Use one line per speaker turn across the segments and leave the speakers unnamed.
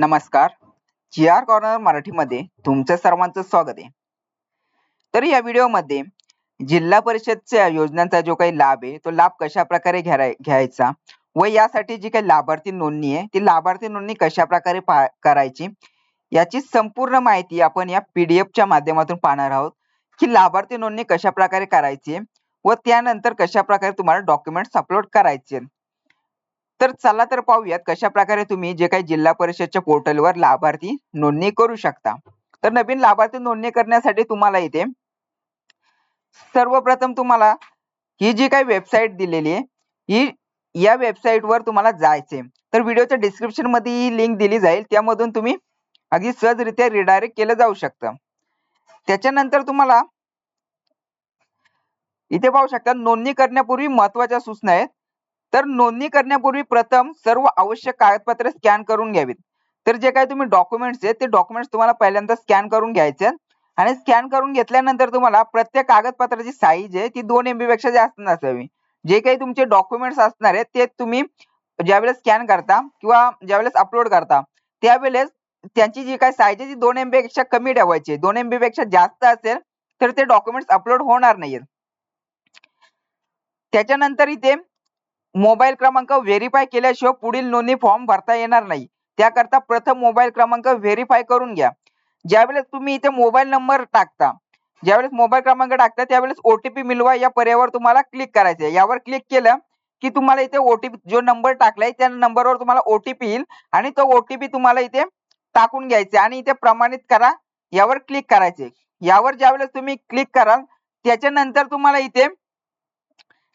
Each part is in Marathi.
नमस्कार. जी आर कॉर्नर मराठीमध्ये तुमचं सर्वांचं स्वागत आहे. तर या व्हिडिओमध्ये जिल्हा परिषदच्या योजनांचा जो काही लाभ आहे तो लाभ कशा प्रकारे घ्यायचा व यासाठी जी काही लाभार्थी नोंदणी आहे ती लाभार्थी नोंदणी कशा प्रकारे करायची याची संपूर्ण माहिती आपण या पीडीएफ च्या माध्यमातून पाहणार आहोत की लाभार्थी नोंदणी कशा प्रकारे करायची व त्यानंतर कशा प्रकारे तुम्हाला डॉक्युमेंट्स अपलोड करायचे तर चला तर पाहूयात कशा प्रकारे तुम्ही जे काही जिल्हा परिषदच्या पोर्टलवर लाभार्थी नोंदणी करू शकता. तर नवीन लाभार्थी नोंदणी करण्यासाठी तुम्हाला इथे सर्वप्रथम तुम्हाला ही जी काही वेबसाईट दिलेली आहे ही या वेबसाईट वर तुम्हाला जायचे तर व्हिडिओच्या डिस्क्रिप्शनमध्ये ही लिंक दिली जाईल त्यामधून तुम्ही अगदी सहजरित्या रिडायरेक्ट केलं जाऊ शकतं. त्याच्यानंतर तुम्हाला इथे पाहू शकता नोंदणी करण्यापूर्वी महत्त्वाच्या सूचना आहेत. तर नोंदणी करण्यापूर्वी प्रथम सर्व आवश्यक कागदपत्रे स्कॅन करून घ्यावीत. तर जे काही तुम्ही डॉक्युमेंट्स आहेत ते डॉक्युमेंट्स तुम्हाला पहिल्यांदा स्कॅन करून घ्यायचे आणि स्कॅन करून घेतल्यानंतर तुम्हाला प्रत्येक कागदपत्राची साईज आहे ती दोन एमबी पेक्षा जास्त नसावी. जे काही तुमचे डॉक्युमेंट्स असणार आहेत ते तुम्ही ज्यावेळेस स्कॅन करता किंवा ज्यावेळेस अपलोड करता त्यावेळेस त्यांची जी काही साईज आहे ती दोन एमबी पेक्षा कमी ठेवायची दोन एमबी पेक्षा जास्त असेल तर ते डॉक्युमेंट्स अपलोड होणार नाहीत त्याच्यानंतर इथे मोबाईल क्रमांक व्हेरीफाय केल्याशिवाय पुढील नोंदणी फॉर्म भरता येणार नाही. त्याकरता प्रथम मोबाईल क्रमांक व्हेरीफाय करून घ्या. ज्यावेळेस तुम्ही इथे मोबाईल नंबर टाकता ज्यावेळेस मोबाईल क्रमांक टाकता त्यावेळेस ओटीपी मिळवा. या पर्यायावर तुम्हाला क्लिक करायचं आहे यावर क्लिक केलं की तुम्हाला इथे ओटीपी जो नंबर टाकलाय त्या नंबरवर तुम्हाला ओटीपी येईल आणि तो ओटीपी तुम्हाला इथे टाकून घ्यायचे आणि इथे प्रमाणित करा. यावर क्लिक करायचे यावर ज्यावेळेस तुम्ही क्लिक कराल त्याच्यानंतर तुम्हाला इथे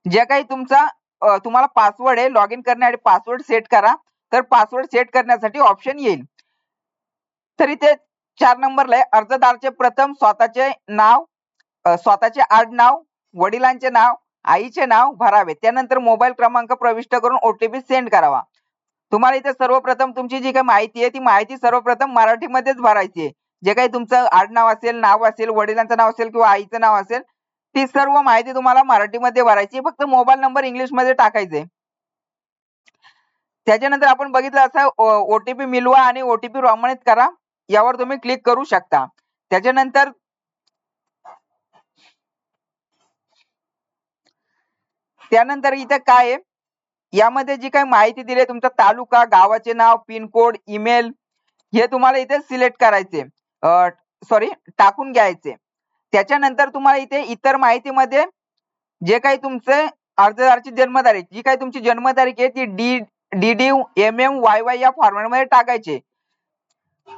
जे काही तुमचा तुम्हाला पासवर्ड आहे लॉग इन करण्यासाठी पासवर्ड सेट करा. तर पासवर्ड सेट करण्यासाठी ऑप्शन येईल. तर इथे चार नंबरला आहे. अर्जदारचे प्रथम स्वतःचे नाव स्वतःचे आडनाव वडिलांचे नाव आईचे नाव भरावे. त्यानंतर मोबाईल क्रमांक प्रविष्ट करून ओटीपी सेंड करावा. तुम्हाला इथे सर्वप्रथम तुमची जी काही माहिती आहे ती माहिती सर्वप्रथम मराठीमध्येच भरायची आहे. जे काही तुमचं आडनाव असेल नाव असेल वडिलांचं नाव असेल किंवा आईचं नाव असेल ती सर्व माहिती तुम्हाला मराठीमध्ये भरायची फक्त मोबाईल नंबर इंग्लिशमध्ये टाकायचे. त्याच्यानंतर आपण बघितलं असं ओटीपी मिळवा आणि ओटीपी प्रमाणित करा. यावर तुम्ही क्लिक करू शकता. त्याच्यानंतर त्यानंतर इथे काय आहे? यामध्ये जी काही माहिती दिली तुमचा तालुका गावाचे नाव पिनकोड ईमेल हे तुम्हाला इथे सिलेक्ट करायचे. सॉरी टाकून घ्यायचे. त्याच्यानंतर तुम्हाला इथे इतर माहितीमध्ये जे काही तुमचे अर्जदाराची जन्मतारीख जी काही तुमची जन्मतारीख आहे ती D D D M M Y Y या फॉर्मॅटमध्ये टाकायचे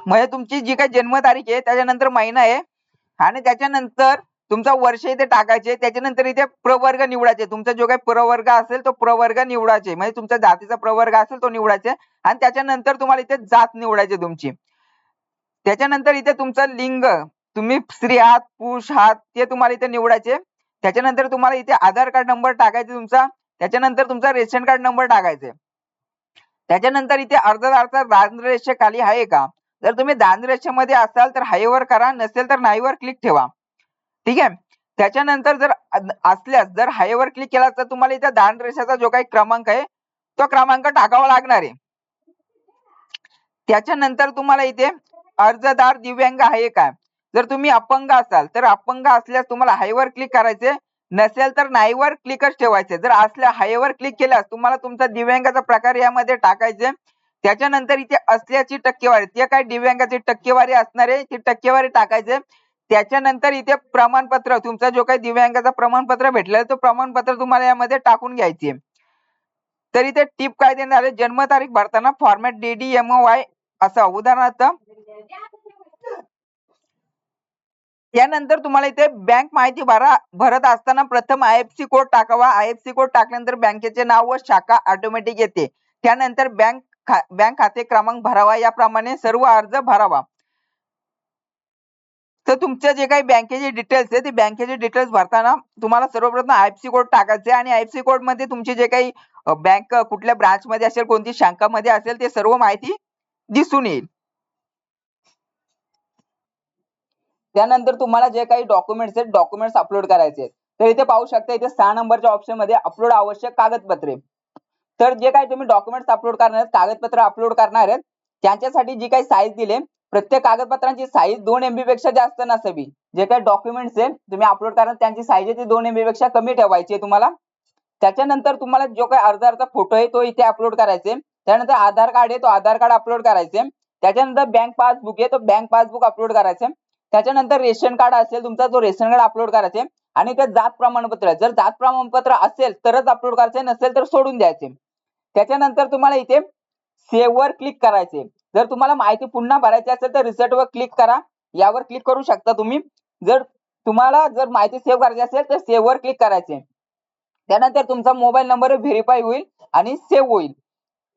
म्हणजे तुमची जी काही जन्मतारीख आहे त्याच्यानंतर महिना आहे आणि त्याच्यानंतर तुमचा वर्ष इथे टाकायचे त्याच्यानंतर इथे प्रवर्ग निवडायचे. तुमचा जो काही प्रवर्ग असेल तो प्रवर्ग निवडायचे. म्हणजे तुमच्या जातीचा प्रवर्ग असेल तो निवडायचे आणि त्याच्यानंतर तुम्हाला इथे जात निवडायची तुमची. त्याच्यानंतर इथे तुमचं लिंग तुम्ही स्त्री आहात पुरुष आहात ते तुम्हाला इथे निवडायचे. त्याच्यानंतर तुम्हाला इथे आधार कार्ड नंबर टाकायचे तुमचा. त्याच्यानंतर तुमचा रेशन कार्ड नंबर टाकायचे. त्याच्यानंतर इथे अर्जदाराचा दारिद्र्य खाली आहे का? जर तुम्ही दारिद्र्य असाल तर हायवर करा नसेल तर नाहीवर क्लिक ठेवा. ठीक आहे? त्याच्यानंतर जर असल्यास जर हायवर क्लिक केला तर तुम्हाला इथे दारिद्र्य जो काही क्रमांक आहे तो क्रमांक टाकावा लागणार आहे. त्याच्यानंतर तुम्हाला इथे अर्जदार दिव्यांग आहे का? जर तुम्ही अपंग असाल तर अपंग असल्यास तुम्हाला हायवर क्लिक करायचे नसेल तर नाहीवर क्लिकच ठेवायचे. जर असल्या हायवर क्लिक केल्यास तुम्हाला तुमचा दिव्यांगाचा प्रकार यामध्ये टाकायचे. त्याच्यानंतर इथे असल्याची टक्केवारी ते काय दिव्यांगाची टक्केवारी असणार आहे ती टक्केवारी टाकायचे. त्याच्यानंतर इथे प्रमाणपत्र तुमचा जो काही दिव्यांगाचा प्रमाणपत्र भेटलं तो प्रमाणपत्र तुम्हाला यामध्ये टाकून घ्यायचे. तर इथे टिप काय देणार आहे? जन्मतारीख भरताना format D D M Y असं उदाहरणार्थ यानंतर तुम्हाला इथे बँक माहिती भरा भरत असताना प्रथम आयएफसी कोड टाकावा. आयएफसी कोड टाकल्यानंतर बँकेचे नाव व शाखा ऑटोमॅटिक येते. त्यानंतर बँक खा बँक खाते क्रमांक भरावा. याप्रमाणे सर्व अर्ज भरावा. तर तुमचे जे काही बँकेचे डिटेल्स आहे ते बँकेचे डिटेल्स भरताना तुम्हाला सर्वप्रथम आय एफ सी कोड टाकायचे आणि आयएफसी कोडमध्ये तुमची जे काही बँक कुठल्या ब्रांच मध्ये असेल कोणती शाखामध्ये असेल ते सर्व माहिती दिसून येईल. त्यानंतर तुम्हाला जे काही डॉक्युमेंट्स आहेत डॉक्युमेंट्स अपलोड करायचे आहेत. तर इथे पाहू शकता इथे सहा नंबरच्या ऑप्शनमध्ये अपलोड आवश्यक कागदपत्रे. तर जे काही तुम्ही डॉक्युमेंट्स अपलोड करणार आहेत कागदपत्र अपलोड करणार आहेत त्यांच्यासाठी जी काही साईज दिले प्रत्येक कागदपत्रांची साईज दोन एमबी पेक्षा जास्त नसावी. जे काही डॉक्युमेंट्स आहे तुम्ही अपलोड करणार त्यांची साईज आहे ती दोन एमबी पेक्षा कमी ठेवायची आहे तुम्हाला. त्याच्यानंतर तुम्हाला जो काही अर्जाचा फोटो आहे तो इथे अपलोड करायचे. त्यानंतर आधार कार्ड आहे तो आधार कार्ड अपलोड करायचे. त्याच्यानंतर बँक पासबुक आहे तो बँक पासबुक अपलोड करायचे. त्याच्यानंतर रेशन कार्ड असेल तुमचा जो रेशन कार्ड अपलोड करायचे आणि ते जात प्रमाणपत्र जर जात प्रमाणपत्र असेल तरच अपलोड करायचे नसेल तर सोडून द्यायचे. त्याच्यानंतर तुम्हाला इथे सेव्ह वर क्लिक करायचे. जर तुम्हाला माहिती पुन्हा भरायची असेल तर रिसेट वर क्लिक करा. यावर क्लिक करू शकता तुम्ही. जर तुम्हाला जर माहिती सेव्ह करायची असेल तर सेव्ह वर क्लिक करायचे. त्यानंतर तुमचा मोबाईल नंबर व्हेरीफाय होईल आणि सेव्ह होईल.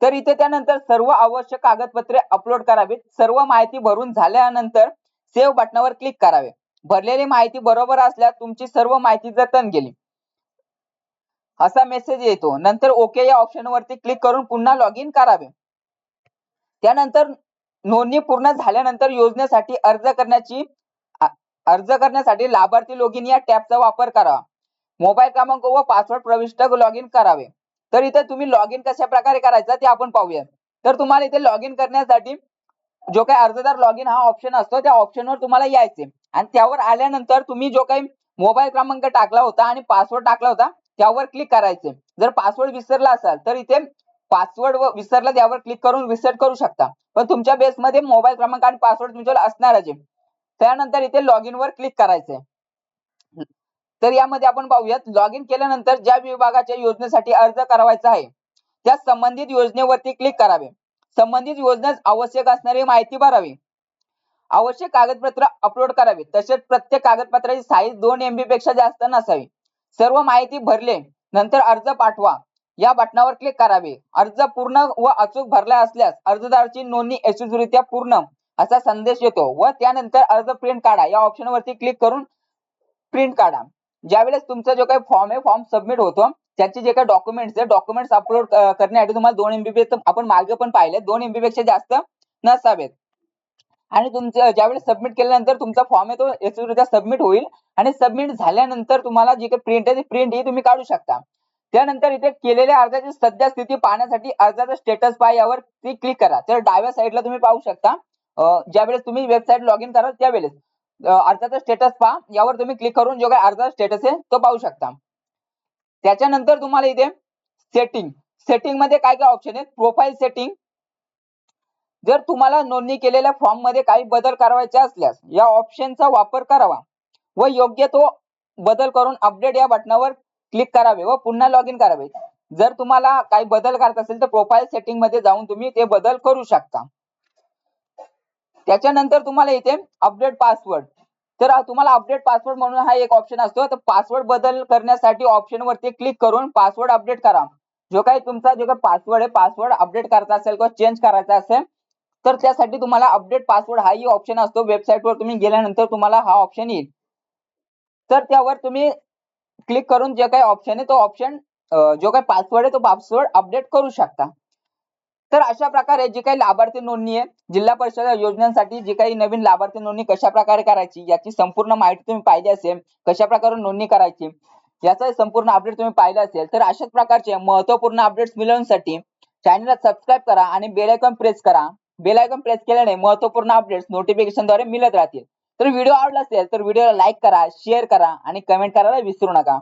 तर इथे त्यानंतर सर्व आवश्यक कागदपत्रे अपलोड करावीत. सर्व माहिती भरून झाल्यानंतर सेव्ह बटनावर क्लिक करावे. भरलेली माहिती बरोबर असल्यास तुमची सर्व माहिती जतन गेली असा मेसेज येतो. नंतर ओके या ऑप्शन वरती क्लिक करून पुन्हा लॉग इन करावे. त्यानंतर नोंदणी पूर्ण झाल्यानंतर योजनेसाठी अर्ज करण्याची अर्ज करण्यासाठी लाभार्थी लॉग इन या टॅबचा वापर करावा मोबाईल क्रमांक व पासवर्ड प्रविष्ट लॉग इन करावे. तर इथे तुम्ही लॉग इन कशा प्रकारे करायचा ते आपण पाहूया. तर तुम्हाला इथे लॉग इन करण्यासाठी जो काही अर्जदार लॉग इन हा ऑप्शन असतो त्या ऑप्शनवर तुम्हाला यायचे. आणि त्यावर आल्यानंतर तुम्ही जो काही मोबाईल क्रमांक टाकला होता आणि पासवर्ड टाकला होता त्यावर क्लिक करायचे. जर पासवर्ड विसरला असाल तर इथे पासवर्ड व विसरला त्यावर क्लिक करून रिसेट करू शकता. पण तुमच्या बेसमध्ये मोबाईल क्रमांक आणि पासवर्ड तुमच्यावर असणारच आहे. त्यानंतर इथे लॉग इन वर क्लिक करायचंय तर यामध्ये आपण पाहूयात लॉग इन केल्यानंतर ज्या विभागाच्या योजनेसाठी अर्ज करावायचा आहे त्या संबंधित योजनेवरती क्लिक करावे. संबंधित योजनेस आवश्यक असणारी माहिती भरावी. आवश्यक कागदपत्र अपलोड करावी. तसेच प्रत्येक कागदपत्राची साईज दोन एमबी पेक्षा जास्त नसावी. सर्व माहिती भरले नंतर अर्ज पाठवा. या बटनावर क्लिक करावे. अर्ज पूर्ण व अचूक भरला असल्यास अर्जदाराची नोंदणी यशस्वीरित्या पूर्ण असा संदेश येतो व त्यानंतर अर्ज प्रिंट काढा. या ऑप्शन वरती क्लिक करून प्रिंट काढा. ज्यावेळेस तुमचा जो काही फॉर्म आहे फॉर्म सबमिट होतो त्याचे जे काही डॉक्युमेंट्स आहे डॉक्युमेंट्स अपलोड करण्यासाठी तुम्हाला दोन एमबी आपण मागे पण पाहिले. दोन एमबी पेक्षा जास्त नसावेत. आणि तुमचं ज्यावेळेस सबमिट केल्यानंतर तुमचा फॉर्म आहे तो यशस्वीरित्या सबमिट होईल. आणि सबमिट झाल्यानंतर तुम्हाला जी काही प्रिंट आहे ती प्रिंट ही तुम्ही काढू शकता. त्यानंतर इथे केलेल्या अर्जाची सध्या स्थिती पाहण्यासाठी अर्जाचा स्टेटस पाय यावर क्लिक करा. तर डाव्या साईडला तुम्ही पाहू शकता. ज्यावेळेस तुम्ही वेबसाईट लॉग इन कराल त्यावेळेस अर्जाचा स्टेटस पहा. यावर तुम्ही क्लिक करून जो काही अर्जाचा स्टेटस आहे तो पाहू शकता. त्याच्यानंतर तुम्हाला इथे सेटिंग सेटिंगमध्ये काय काय ऑप्शन आहेत? प्रोफाईल सेटिंग जर तुम्हाला नोंदणी केलेल्या फॉर्ममध्ये काही बदल करायचे असल्यास या ऑप्शनचा वापर करावा व योग्य तो बदल करून अपडेट या बटनावर क्लिक करावे व पुन्हा लॉग इन करावे. जर तुम्हाला काही बदल करत असेल तर प्रोफाईल सेटिंगमध्ये जाऊन तुम्ही ते बदल करू शकता. त्याच्यानंतर तुम्हाला इथे अपडेट पासवर्ड तर तुम्हाला अपडेट पासवर्ड म्हणून हा एक ऑप्शन असतो. तर पासवर्ड बदल करण्यासाठी ऑप्शन वरती क्लिक करून पासवर्ड अपडेट करा. जो काही तुमचा जो काही पासवर्ड आहे पासवर्ड अपडेट करायचा असेल किंवा चेंज करायचा असेल तर त्यासाठी तुम्हाला अपडेट पासवर्ड हाही ऑप्शन असतो. वेबसाईट वर तुम्ही गेल्यानंतर तुम्हाला हा ऑप्शन येईल. तर त्यावर तुम्ही क्लिक करून जे काही ऑप्शन आहे तो ऑप्शन जो काही पासवर्ड आहे तो पासवर्ड अपडेट करू शकता. तर अशा प्रकारे जी काही लाभार्थी नोंदणी आहे जिल्हा परिषद योजनांसाठी जी काही नवीन लाभार्थी नोंदणी कशा प्रकारे करायची याची संपूर्ण माहिती तुम्ही पाहिली असेल कशा प्रकारे नोंदणी करायची याचा संपूर्ण अपडेट तुम्ही पाहिला असेल तर अशाच प्रकारचे महत्त्वपूर्ण अपडेट्स मिळवण्यासाठी चॅनलला सबस्क्राईब करा आणि बेल आयकॉन प्रेस करा. बेल आयकॉन प्रेस केल्याने महत्त्वपूर्ण अपडेट्स नोटिफिकेशनद्वारे मिळत राहतील. तर व्हिडिओ आवडला असेल तर व्हिडिओला लाईक करा शेअर करा आणि कमेंट करायला विसरू नका.